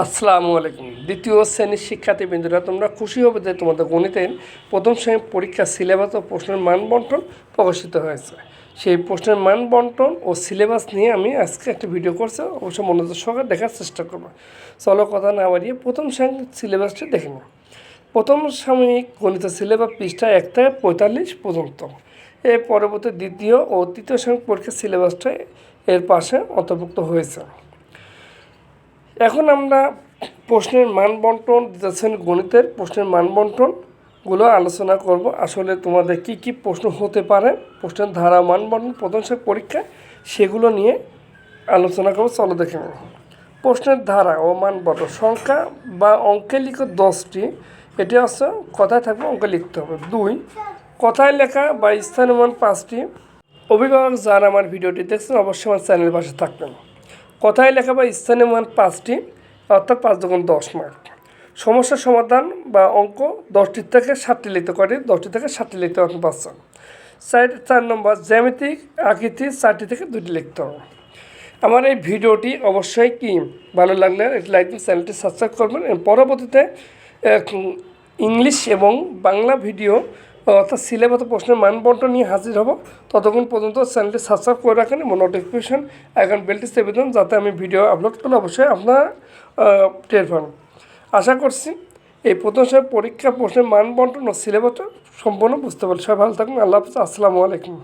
আসসালামু আলাইকুম। দ্বিতীয় শ্রেণির শিক্ষার্থী বিন্দুরা তোমরা খুশি হবে যে তোমাদের গণিতের প্রথম শ্রেণির পরীক্ষার সিলেবাস ও প্রশ্নের মান বন্টন প্রকাশিত হয়েছে। সেই প্রশ্নের মান বন্টন ও সিলেবাস নিয়ে আমি আজকে একটা ভিডিও করছি। অবশ্যই মনোযোগ সহকারে দেখার চেষ্টা করব। চলো কথা না বাড়িয়ে প্রথম শ্রেণির সিলেবাসটা দেখে নিই। প্রথম সাময়িক গণিত সিলেবাস পৃষ্ঠা এক থেকে পঁয়তাল্লিশ পর্যন্ত। এর পরবর্তী দ্বিতীয় ও তৃতীয় সাময়িক পরীক্ষার সিলেবাসটা এর পাশে অন্তর্ভুক্ত হয়েছে। এখন আমরা প্রশ্নের মান বন্টন দিতেছেন গণিতের প্রশ্নের মান বন্টনগুলো আলোচনা করব। আসলে তোমাদের কি কি প্রশ্ন হতে পারে? প্রশ্নের ধারা মান বন্টন সে পরীক্ষা, সেগুলো নিয়ে আলোচনা করব। চলো দেখে নেব। প্রশ্নের ধারা ও মান বন্টন সংখ্যা বা অঙ্কে লিখো দশটি। এটি হচ্ছে কথায় থাকবে, অঙ্কে লিখতে হবে। দুই, কথায় লেখা বা স্থানীয় মান পাঁচটি। অভিভাবক যারা আমার ভিডিওটি দেখছেন, অবশ্যই আমার চ্যানেলের পাশে থাকবেন। কথায় লেখা বা স্থানীয় মান পাঁচটি, অর্থাৎ পাঁচ দোকান দশ মার্ক সমস্যার সমাধান বা অঙ্ক দশটির থেকে সাতটি লিখতে কয়টি দশটি থেকে সাতটি লিখতে হবে পাঁচজন চার চার নম্বর, জ্যামিতিক আকৃতি চারটি থেকে দুটি লিখতে হবে। আমার এই ভিডিওটি অবশ্যই কি ভালো লাগলে একটি লাইক দিন, চ্যানেলটি সাবস্ক্রাইব করবেন। পরবর্তীতে ইংলিশ এবং বাংলা ভিডিও অর্থাৎ সিলেবাস প্রশ্নের মান নিয়ে হাজির হব। ততক্ষণ পর্যন্ত চ্যানেলটি সাবস্ক্রাইব করে রাখেন এবং নোটিফিকেশান এখন বেলটি চেপে দেন যাতে আমি ভিডিও আপলোড করলে অবশ্যই আপনার টের পান। আশা করছি এই প্রথম সময় পরীক্ষা, প্রশ্নের মান ও সিলেবাস সম্পূর্ণ বুঝতে পারি সবাই ভালো থাকুন। আল্লাহ হাফিজ। আসসালামু আলাইকুম।